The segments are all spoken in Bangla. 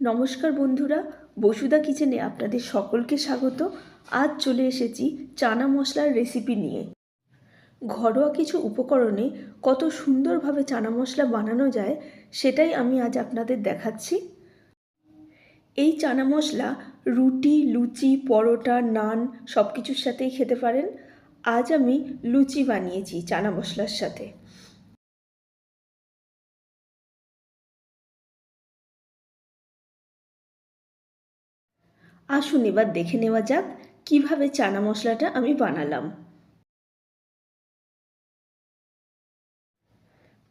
নমস্কার বন্ধুরা বসুদা কিচেনে আপনাদের সকলকে স্বাগত। আজ চলে এসেছি চানা মশলার রেসিপি নিয়ে। ঘরোয়া কিছু উপকরণে কত সুন্দরভাবে চানা মশলা বানানো যায়, সেটাই আমি আজ আপনাদের দেখাচ্ছি। এই চানা মশলা রুটি, লুচি, পরোটা, নান সব কিছুর সাথেই খেতে পারেন। আজ আমি লুচি বানিয়েছি চানা মশলার সাথে। আসুন এবার দেখে নেওয়া যাক কীভাবে চানা মশলাটা আমি বানালাম।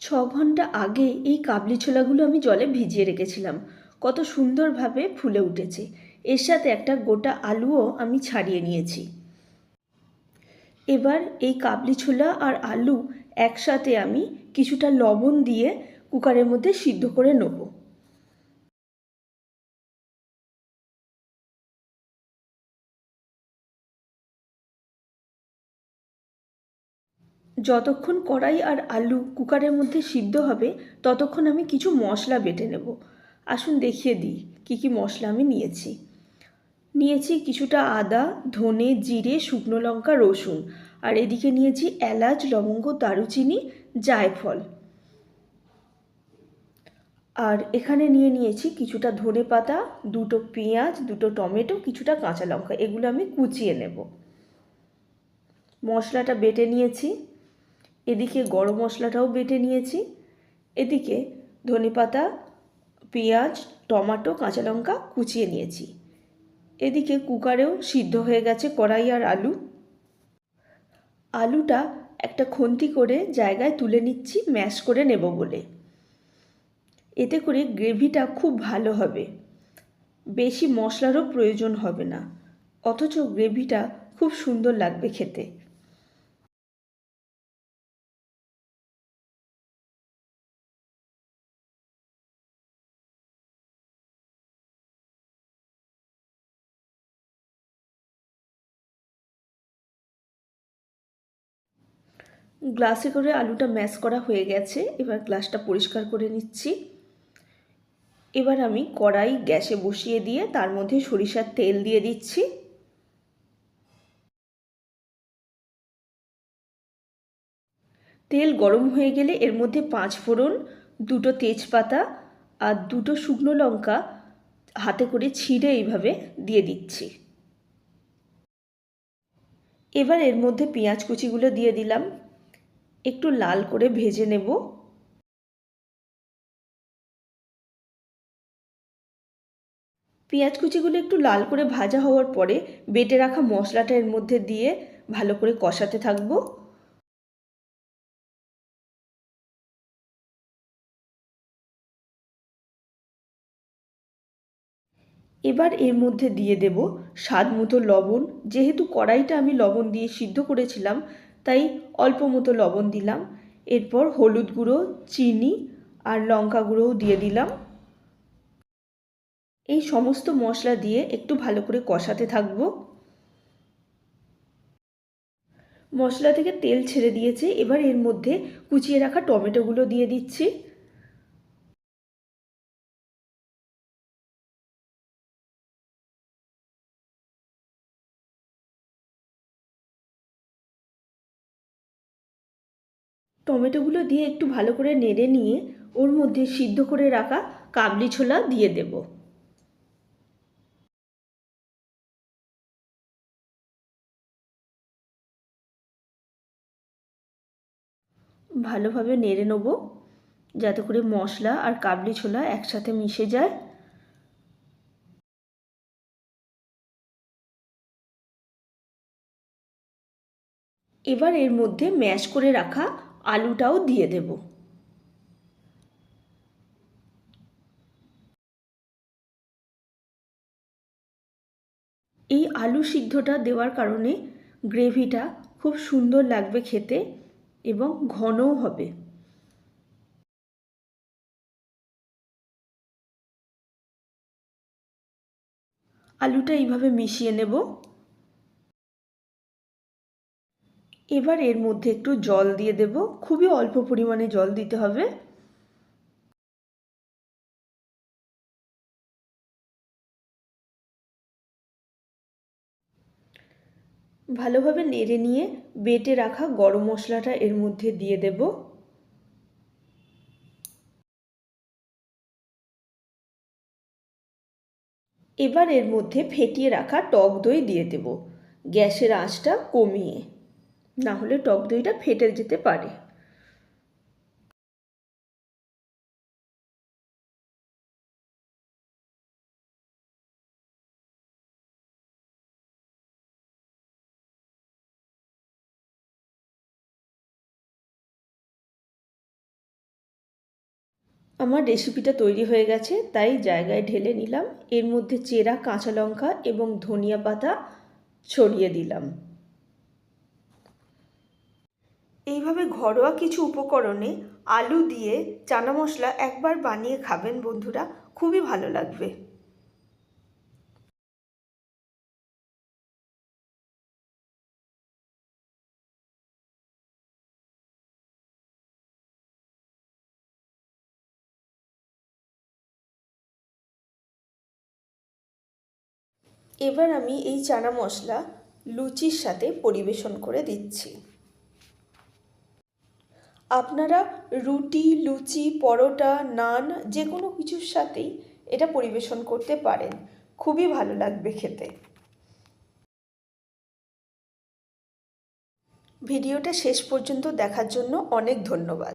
ছ ঘণ্টা আগে এই কাবলি ছোলাগুলো আমি জলে ভিজিয়ে রেখেছিলাম। কত সুন্দরভাবে ফুলে উঠেছে। এর সাথে একটা গোটা আলুও আমি ছাড়িয়ে নিয়েছি। এবার এই কাবলি ছোলা আর আলু একসাথে আমি কিছুটা লবণ দিয়ে কুকারের মধ্যে সিদ্ধ করে নেব। যতক্ষণ কড়াই আর আলু কুকারের মধ্যে সিদ্ধ হবে, ততক্ষণ আমি কিছু মশলা বেটে নেব। আসুন দেখিয়ে দিই, কী কী মশলা আমি নিয়েছি। নিয়েছি কিছুটা আদা, ধনে, জিরে, শুকনো লঙ্কা, রসুন। আর এদিকে নিয়েছি এলাচ, লবঙ্গ, দারুচিনি, জায়ফল। আর এখানে নিয়ে নিয়েছি কিছুটা ধনে পাতা, দুটো পেঁয়াজ, দুটো টমেটো, কিছুটা কাঁচা লঙ্কা। এগুলো আমি কুচিয়ে নেব। মশলাটা বেটে নিয়েছি। এদিকে গরম মশলাটাও বেটে নিয়েছি। এদিকে ধনেপাতা, পেঁয়াজ, টমাটো, কাঁচা লঙ্কা কুচিয়ে নিয়েছি। এদিকে কুকারেও সিদ্ধ হয়ে গেছে কড়াই আর আলু। আলুটা একটা খন্তি করে জায়গায় তুলে নিচ্ছি, ম্যাশ করে নেব বলে। এতে করে গ্রেভিটা খুব ভালো হবে। বেশি মশলারও প্রয়োজন হবে না। অথচ গ্রেভিটা খুব সুন্দর লাগবে খেতে। গ্লাসে করে আলুটা ম্যাশ করা হয়ে গেছে। এবার গ্লাসটা পরিষ্কার করে নিচ্ছি। এবার আমি কড়াই গ্যাসে বসিয়ে দিয়ে তার মধ্যে সরিষার তেল দিয়ে দিচ্ছি। তেল গরম হয়ে গেলে এর মধ্যে পাঁচ ফোড়ন, দুটো তেজপাতা আর দুটো শুকনো লঙ্কা হাতে করে ছিঁড়ে এইভাবে দিয়ে দিচ্ছি। এবার এর মধ্যে পেঁয়াজ কুচিগুলো দিয়ে দিলাম। একটু লাল করে ভেজে নেব। পেঁয়াজ কুচিগুলো একটু লাল করে ভাজা হওয়ার পরে বেটে রাখা মশলাটা এর মধ্যে দিয়ে ভালো করে কষাতে থাকব। এবার এর মধ্যে দিয়ে দেব স্বাদ মতো লবণ। যেহেতু কড়াইটা আমি লবণ দিয়ে সিদ্ধ করেছিলাম তাই অল্প মতো লবণ দিলাম। এরপর হলুদ গুঁড়ো, চিনি আর লঙ্কা গুঁড়োও দিয়ে দিলাম। এই সমস্ত মশলা দিয়ে একটু ভালো করে কষাতে থাকব। মশলা থেকে তেল ছেড়ে দিয়েছে। এবার এর মধ্যে কুচিয়ে রাখা টমেটোগুলো দিয়ে দিচ্ছি। টমেটোগুলো দিয়ে একটু ভালো করে নেড়ে নিয়ে ওর মধ্যে সিদ্ধ করে রাখা কাবলি ছোলা দিয়ে দেব। ভালোভাবে নেড়ে নেব, যাতে করে মশলা আর কাবলি ছোলা একসাথে মিশে যায়। এবার এর মধ্যে ম্যাশ করে রাখা আলুটাও দিয়ে দেব। এই আলু সিদ্ধটা দেওয়ার কারণে গ্রেভিটা খুব সুন্দর লাগবে খেতে এবং ঘনও হবে। আলুটা এইভাবে মিশিয়ে নেব। এবার এর মধ্যে একটু জল দিয়ে দেব। খুবই অল্প পরিমাণে জল দিতে হবে। ভালোভাবে নেড়ে নিয়ে বেটে রাখা গরম মশলাটা এর মধ্যে দিয়ে দেব। এবার এর মধ্যে ফেটিয়ে রাখা টক দই দিয়ে দেব। গ্যাসের আঁচটা কমিয়ে। না হলে টক দইটা ফেটে যেতে পারে। আমার রেসিপিটা তৈরি হয়ে গেছে, তাই জায়গায় ঢেলে নিলাম। এর মধ্যে চেরা, কাঁচা লঙ্কা এবং ধনিয়া পাতা ছড়িয়ে দিলাম। এইভাবে ঘরোয়া কিছু উপকরণে আলু দিয়ে চানা মশলা একবার বানিয়ে খাবেন বন্ধুরা, খুবই ভালো লাগবে। এবার আমি এই চানা মশলা লুচির সাথে পরিবেশন করে দিচ্ছি। আপনারা রুটি, লুচি, পরোটা, নান যে কোনো কিছুর সাথেই এটা পরিবেশন করতে পারেন। খুবই ভালো লাগবে খেতে। ভিডিওটা শেষ পর্যন্ত দেখার জন্য অনেক ধন্যবাদ।